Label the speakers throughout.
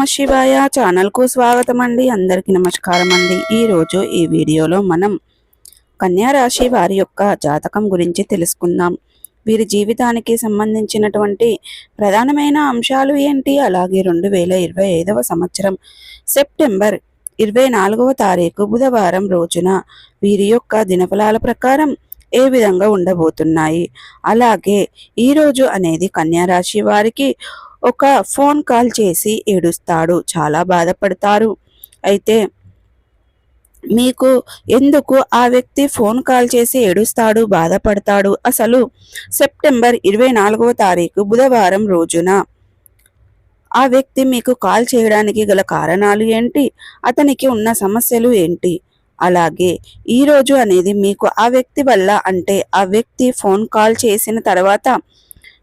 Speaker 1: నమ శివాయ. ఛానల్కు స్వాగతం అండి అందరికీ నమస్కారం అండి ఈరోజు ఈ వీడియోలో మనం కన్యా రాశి వారి యొక్క జాతకం గురించి తెలుసుకుందాం. వీరి జీవితానికి సంబంధించినటువంటి ప్రధానమైన అంశాలు ఏంటి? అలాగే రెండు వేల ఇరవై ఐదవ సంవత్సరం సెప్టెంబర్ ఇరవై నాలుగవ తారీఖు బుధవారం రోజున వీరి యొక్క దినఫలాల ప్రకారం ఏ విధంగా ఉండబోతున్నాయి? అలాగే ఈరోజు అనేది కన్యా రాశి వారికి ఒక ఫోన్ కాల్ చేసి ఏడుస్తాడు. చాలా బాధపడతారు. అయితే మీకు ఎందుకు ఆ వ్యక్తి ఫోన్ కాల్ చేసి ఏడుస్తాడు బాధపడతాడు? అసలు సెప్టెంబర్ ఇరవై నాలుగవ తారీఖు బుధవారం రోజున ఆ వ్యక్తి మీకు కాల్ చేయడానికి గల కారణాలు ఏంటి? అతనికి ఉన్న సమస్యలు ఏంటి? అలాగే ఈ రోజు అనేది మీకు ఆ వ్యక్తి వల్ల అంటే ఆ వ్యక్తి ఫోన్ కాల్ చేసిన తర్వాత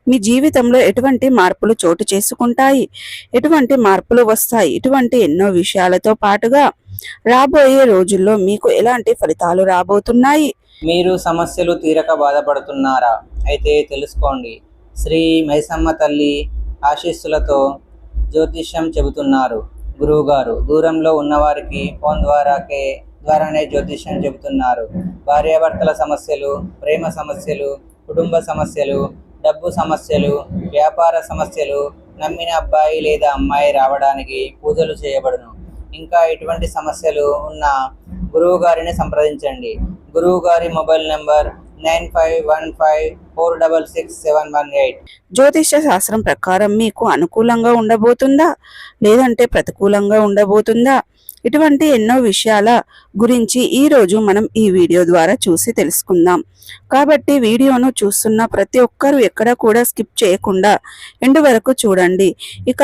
Speaker 1: మీ జీవితంలో ఎటువంటి మార్పులు చోటు చేసుకుంటాయి? ఎటువంటి మార్పులు వస్తాయి? ఇటువంటి ఎన్నో విషయాలతో పాటుగా రాబోయే రోజుల్లో మీకు ఎలాంటి ఫలితాలు రాబోతున్నాయి?
Speaker 2: మీరు సమస్యలు తీరక బాధపడుతున్నారా? అయితే తెలుసుకోండి. శ్రీ మైసమ్మ తల్లి ఆశీస్సులతో జ్యోతిష్యం చెబుతున్నారు. గురువుగారు దూరంలో ఉన్నవారికి ఫోన్ ద్వారాకే ద్వారానే జ్యోతిష్యం చెబుతున్నారు. భార్యాభర్తల సమస్యలు ప్రేమ సమస్యలు కుటుంబ సమస్యలు డబ్బు సమస్యలు వ్యాపార సమస్యలు నమ్మిన అబ్బాయి లేదా అమ్మాయి రావడానికి పూజలు చేయబడును. ఇంకా ఎటువంటి సమస్యలు ఉన్న గురువు గారిని సంప్రదించండి. గురువు గారి mobile number nine five one five four double six seven one eight.
Speaker 1: జ్యోతిష్య శాస్త్రం ప్రకారం మీకు అనుకూలంగా ఉండబోతుందా? లేదంటే ప్రతికూలంగా ఉండబోతుందా? ఇటువంటి ఎన్నో విషయాల గురించి ఈ రోజు మనం ఈ వీడియో ద్వారా చూసి తెలుసుకుందాం. కాబట్టి వీడియోను చూస్తున్న ప్రతి ఒక్కరూ ఎక్కడ కూడా స్కిప్ చేయకుండా ఎండు వరకు చూడండి. ఇక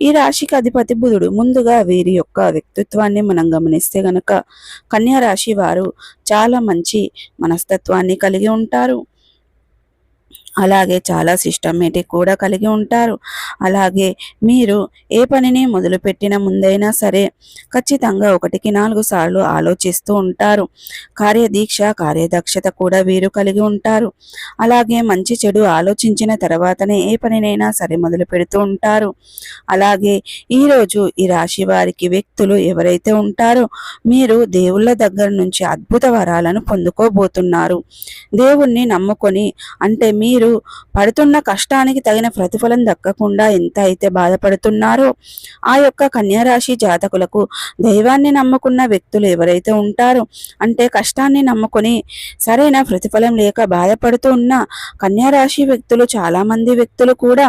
Speaker 1: ఈ రాశికి అధిపతి బుధుడు. ముందుగా వీరి యొక్క వ్యక్తిత్వాన్ని మనం గమనిస్తే గనక కన్యా రాశి వారు చాలా మంచి మనస్తత్వాన్ని కలిగి ఉంటారు. అలాగే చాలా సిస్టమేటిక్ కూడా కలిగి ఉంటారు. అలాగే మీరు ఏ పనిని మొదలుపెట్టిన ముందైనా సరే ఖచ్చితంగా ఒకటికి నాలుగు సార్లు ఆలోచిస్తూ ఉంటారు. కార్యదీక్ష కార్యదక్షత కూడా వీరు కలిగి ఉంటారు. అలాగే మంచి చెడు ఆలోచించిన తర్వాతనే ఏ పనినైనా సరే మొదలు పెడుతూ ఉంటారు. అలాగే ఈరోజు ఈ రాశి వారికి వ్యక్తులు ఎవరైతే ఉంటారో మీరు దేవుళ్ళ దగ్గర నుంచి అద్భుత వరాలను పొందుకోబోతున్నారు. దేవుణ్ణి నమ్ముకొని అంటే మీరు పడుతున్న కష్టానికి తగిన ప్రతిఫలం దక్కకుండా ఎంత అయితే బాధపడుతున్నారో ఆ యొక్క కన్యారాశి జాతకులకు దైవాన్ని నమ్ముకున్న వ్యక్తులు ఎవరైతే ఉంటారో అంటే కష్టాన్ని నమ్ముకొని సరైన ప్రతిఫలం లేక బాధపడుతూ ఉన్న కన్యారాశి వ్యక్తులు చాలామంది వ్యక్తులు కూడా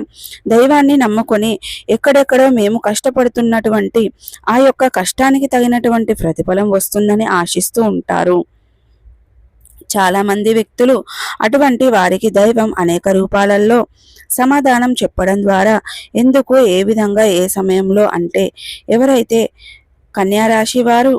Speaker 1: దైవాన్ని నమ్ముకొని ఎక్కడెక్కడో మేము కష్టపడుతున్నటువంటి ఆ యొక్క కష్టానికి తగినటువంటి ప్రతిఫలం వస్తుందని ఆశిస్తూ ఉంటారు. చాలామంది వ్యక్తులు అటువంటి వారికి దైవం అనేక రూపాలలో సమాధానం చెప్పడం ద్వారా ఎందుకు ఏ విధంగా ఏ సమయంలో అంటే ఎవరైతే కన్యారాశి వారు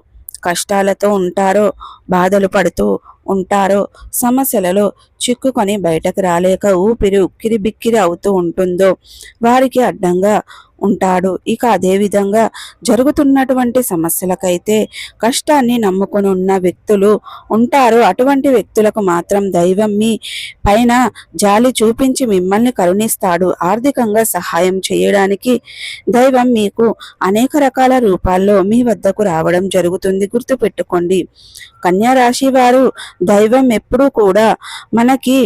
Speaker 1: కష్టాలతో ఉంటారో బాధలు పడుతూ ఉంటారో సమస్యలలో చిక్కుకొని బయటకు రాలేక ఊపిరి ఉక్కిరి బిక్కిరి అవుతూ ఉంటుందో వారికి అడ్డంగా ఉంటాడు. ఇక అదేవిధంగా జరుగుతున్నటువంటి సమస్యలకైతే కష్టాన్ని నమ్ముకొని ఉన్న వ్యక్తులు ఉంటారు. అటువంటి వ్యక్తులకు మాత్రం దైవం మీ పైన జాలి చూపించి మిమ్మల్ని కరుణిస్తాడు. ఆర్థికంగా సహాయం చేయడానికి దైవం మీకు అనేక రకాల రూపాల్లో మీ వద్దకు రావడం జరుగుతుంది. గుర్తుపెట్టుకోండి. కన్యా రాశి వారు దైవం ఎప్పుడూ కూడా మనకి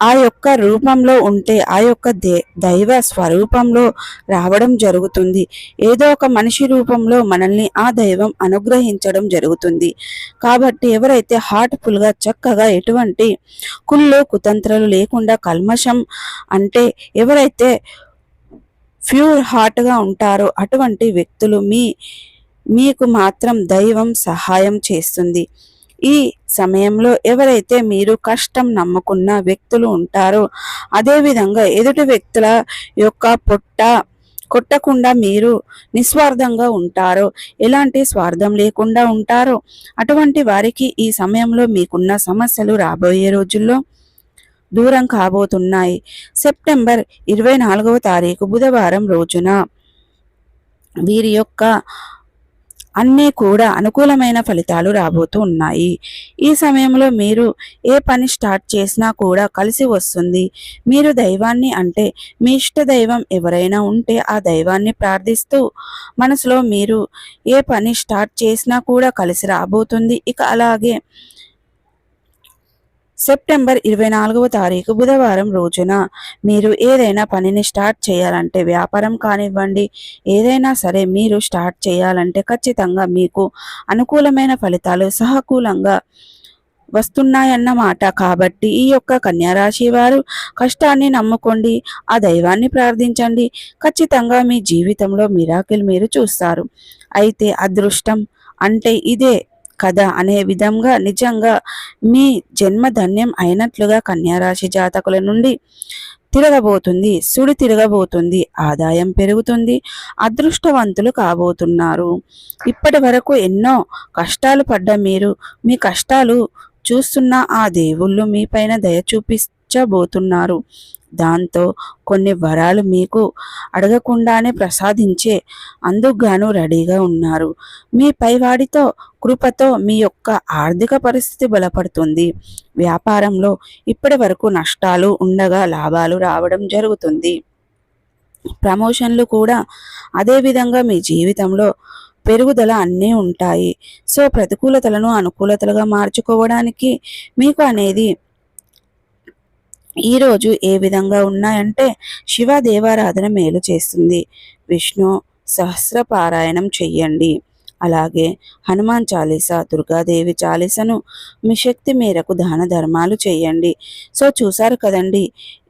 Speaker 1: ఆ యొక్క రూపంలో ఉంటే ఆ యొక్క దే దైవ స్వరూపంలో రావడం జరుగుతుంది. ఏదో ఒక మనిషి రూపంలో మనల్ని ఆ దైవం అనుగ్రహించడం జరుగుతుంది. కాబట్టి ఎవరైతే హార్ట్ఫుల్గా చక్కగా ఎటువంటి కుళ్ళు కుతంత్రాలు లేకుండా కల్మషం అంటే ఎవరైతే ప్యూర్ హార్ట్గా ఉంటారో అటువంటి వ్యక్తులు మీ మీకు మాత్రం దైవం సహాయం చేస్తుంది. ఈ సమయంలో ఎవరైతే మీరు కష్టం నమ్ముకున్న వ్యక్తులు ఉంటారో అదేవిధంగా ఎదుటి వ్యక్తుల యొక్క పొట్ట కొట్టకుండా మీరు నిస్వార్థంగా ఉంటారో ఎలాంటి స్వార్థం లేకుండా ఉంటారో అటువంటి వారికి ఈ సమయంలో మీకున్న సమస్యలు రాబోయే రోజుల్లో దూరం కాబోతున్నాయి. సెప్టెంబర్ ఇరవై నాలుగవ తారీఖు బుధవారం రోజున వీరి యొక్క అన్నీ కూడా అనుకూలమైన ఫలితాలు రాబోతూ ఉన్నాయి. ఈ సమయంలో మీరు ఏ పని స్టార్ట్ చేసినా కూడా కలిసి వస్తుంది. మీరు దైవాన్ని అంటే మీ ఇష్ట దైవం ఎవరైనా ఉంటే ఆ దైవాన్ని ప్రార్థిస్తూ మనసులో మీరు ఏ పని స్టార్ట్ చేసినా కూడా కలిసి రాబోతుంది. ఇక అలాగే సెప్టెంబర్ ఇరవై నాలుగవ తారీఖు బుధవారం రోజున మీరు ఏదైనా పనిని స్టార్ట్ చేయాలంటే వ్యాపారం కానివ్వండి ఏదైనా సరే మీరు స్టార్ట్ చేయాలంటే ఖచ్చితంగా మీకు అనుకూలమైన ఫలితాలు సహకూలంగా వస్తున్నాయన్నమాట కాబట్టి ఈ యొక్క కన్యారాశి వారు కష్టాన్ని నమ్ముకోండి ఆ దైవాన్ని ప్రార్థించండి. ఖచ్చితంగా మీ జీవితంలో మిరాకిల్ మీరు చూస్తారు. అయితే అదృష్టం అంటే ఇదే. కదా అనే విధంగా నిజంగా మీ జన్మ ధన్యం అయినట్లుగా కన్యారాశి జాతకుల నుండి తిరగబోతుంది సుడి తిరగబోతుంది ఆదాయం పెరుగుతుంది అదృష్టవంతులు కాబోతున్నారు. ఇప్పటి వరకు ఎన్నో కష్టాలు పడ్డ మీరు మీ కష్టాలు చూస్తున్న ఆ దేవుళ్ళు మీపైన దయ చూపించబోతున్నారు దాంతో కొన్ని వరాలు మీకు అడగకుండానే ప్రసాదించే అందుకుగాను రెడీగా ఉన్నారు. మీ పైవాడితో కృపతో మీ యొక్క ఆర్థిక పరిస్థితి బలపడుతుంది. వ్యాపారంలో ఇప్పటి వరకు నష్టాలు ఉండగా లాభాలు రావడం జరుగుతుంది. ప్రమోషన్లు కూడా అదేవిధంగా మీ జీవితంలో పెరుగుదల అన్నీ ఉంటాయి. సో ప్రతికూలతలను అనుకూలతలుగా మార్చుకోవడానికి మీకు అనేది ఈరోజు ఏ విధంగా ఉన్నాయంటే శివ దేవారాధన మేలు చేస్తుంది. విష్ణు సహస్ర పారాయణం చెయ్యండి. అలాగే హనుమాన్ చాలీస దుర్గాదేవి చాలీసను మీ శక్తి మేరకు దాన ధర్మాలు చేయండి సో చూసారు కదండి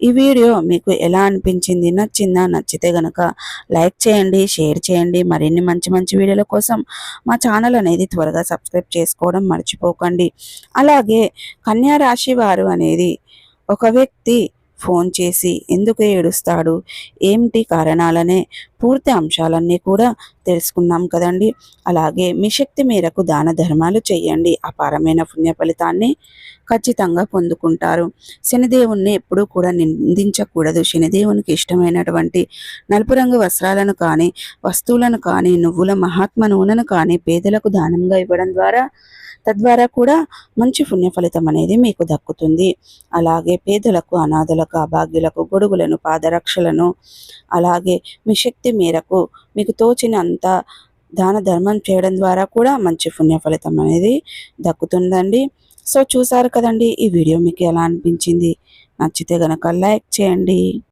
Speaker 1: ఈ వీడియో మీకు ఎలా అనిపించింది? నచ్చిందా? నచ్చితే గనక లైక్ చేయండి షేర్ చేయండి. మరిన్ని మంచి మంచి వీడియోల కోసం మా ఛానల్ అనేది త్వరగా సబ్స్క్రైబ్ చేసుకోవడం మర్చిపోకండి. అలాగే కన్యా రాశి వారు అనేది ఒక వ్యక్తి ఫోన్ చేసి ఎందుకు ఏడుస్తాడు? ఏమిటి కారణాలనే పూర్తి అంశాలన్నీ కూడా తెలుసుకున్నాం కదండి. అలాగే మీ శక్తి మేరకు దాన ధర్మాలు చేయండి. అపారమైన పుణ్య ఫలితాన్ని ఖచ్చితంగా పొందుకుంటారు. శనిదేవుణ్ణి ఎప్పుడూ కూడా నిందించకూడదు. శనిదేవునికి ఇష్టమైనటువంటి నలుపు రంగు వస్త్రాలను కానీ వస్తువులను కానీ నువ్వుల మహాత్మ నూనెను కానీ పేదలకు దానంగా ఇవ్వడం ద్వారా తద్వారా కూడా మంచి పుణ్య ఫలితం అనేది మీకు దక్కుతుంది. అలాగే పేదలకు అనాథలకు అభాగ్యులకు గొడుగులను పాదరక్షలను అలాగే మీ శక్తి మేరకు మీకు తోచిన అంతా దాన ధర్మం చేయడం ద్వారా కూడా మంచి పుణ్య ఫలితం అనేది దక్కుతుందండి. సో చూసారు కదండి ఈ వీడియో మీకు ఎలా అనిపించింది? నచ్చితే గనక లైక్ చేయండి.